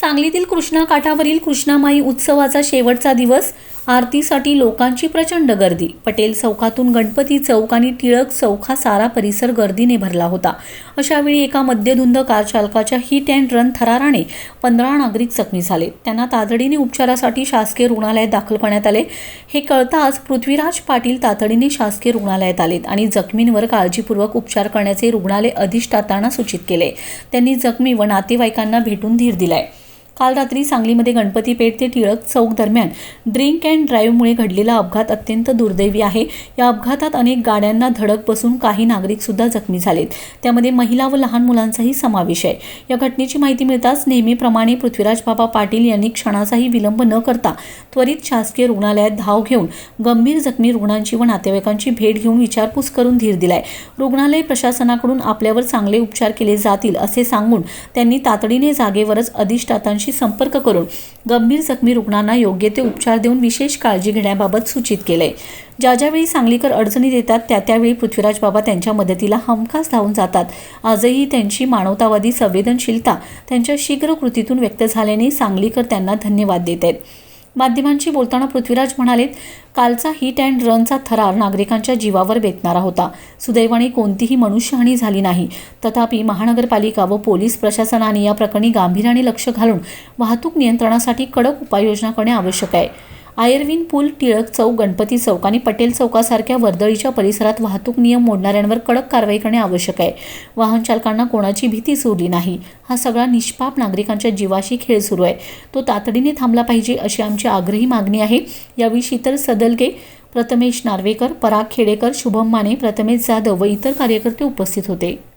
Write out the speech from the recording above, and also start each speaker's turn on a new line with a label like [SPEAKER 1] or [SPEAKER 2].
[SPEAKER 1] सांगलीतील कृष्णा काठावरील कृष्णामाई उत्सवाचा शेवटचा दिवस आरतीसाठी लोकांची प्रचंड गर्दी. पटेल चौकातून गणपती चौक आणि टिळक चौक हा सारा परिसर गर्दीने भरला होता. अशावेळी एका मद्यधुंद कार चालकाच्या हिट अँड रन थराराने पंधरा नागरिक जखमी झाले. त्यांना तातडीने उपचारासाठी शासकीय रुग्णालयात दाखल करण्यात आले. हे कळताच पृथ्वीराज पाटील तातडीने शासकीय रुग्णालयात आलेत आणि जखमींवर काळजीपूर्वक उपचार करण्याचे रुग्णालय अधिष्ठातांना सूचित केले. त्यांनी जखमी व नातेवाईकांना भेटून धीर दिलाय. काल रात्री सांगलीमध्ये गणपती पेठ ते टिळक चौक दरम्यान ड्रिंक अँड ड्राईव्हमुळे घडलेला अपघात अत्यंत दुर्दैवी आहे. या अपघातात अनेक गाड्यांना धडक बसून काही नागरिकसुद्धा जखमी झालेत. त्यामध्ये महिला व लहान मुलांचाही समावेश आहे. या घटनेची माहिती मिळताच नेहमीप्रमाणे पृथ्वीराज बाबा पाटील यांनी क्षणाचाही विलंब न करता त्वरित शासकीय रुग्णालयात धाव घेऊन गंभीर जखमी रुग्णांची व नातेवाईकांची भेट घेऊन विचारपूस करून धीर दिलाय. रुग्णालय प्रशासनाकडून आपल्यावर चांगले उपचार केले जातील असे सांगून त्यांनी तातडीने जागेवरच अधिष्ठातांशी संपर्क करून गंभीर जखमी रुग्णांना योग्य ते उपचार देऊन विशेष काळजी घेण्याबाबत सूचित केलंय. ज्या ज्यावेळी सांगलीकर अडचणीत येतात त्या त्यावेळी पृथ्वीराज बाबा त्यांच्या मदतीला हमखास धावून जातात. आजही त्यांची मानवतावादी संवेदनशीलता त्यांच्या शीघ्र कृतीतून व्यक्त झाल्याने सांगलीकर त्यांना धन्यवाद देत आहेत. माध्यमांशी बोलताना पृथ्वीराज म्हणालेत कालचा हिट अँड रनचा थरार नागरिकांच्या जीवावर बेतणारा होता. सुदैवाने कोणतीही मनुष्यहानी झाली नाही. तथापि महानगरपालिका व पोलीस प्रशासनाने या प्रकरणी गांभीर्याने लक्ष घालून वाहतूक नियंत्रणासाठी कडक उपाययोजना करणे आवश्यक आहे. आयर्विन पूल टिळक चौक गणपती चौक आणि पटेल चौकासारख्या वर्दळीच्या परिसरात वाहतूक नियम मोडणाऱ्यांवर कडक कारवाई करणे आवश्यक आहे. वाहन चालकांना कोणाची भीती सुरली नाही. हा सगळा निष्पाप नागरिकांच्या जीवाशी खेळ सुरू आहे. तो तातडीने थांबला पाहिजे अशी आमची आग्रही मागणी आहे. यावेळी शीतल सदलगे प्रथमेश नार्वेकर पराग खेडेकर शुभम माने प्रथमेश जाधव व इतर कार्यकर्ते उपस्थित होते.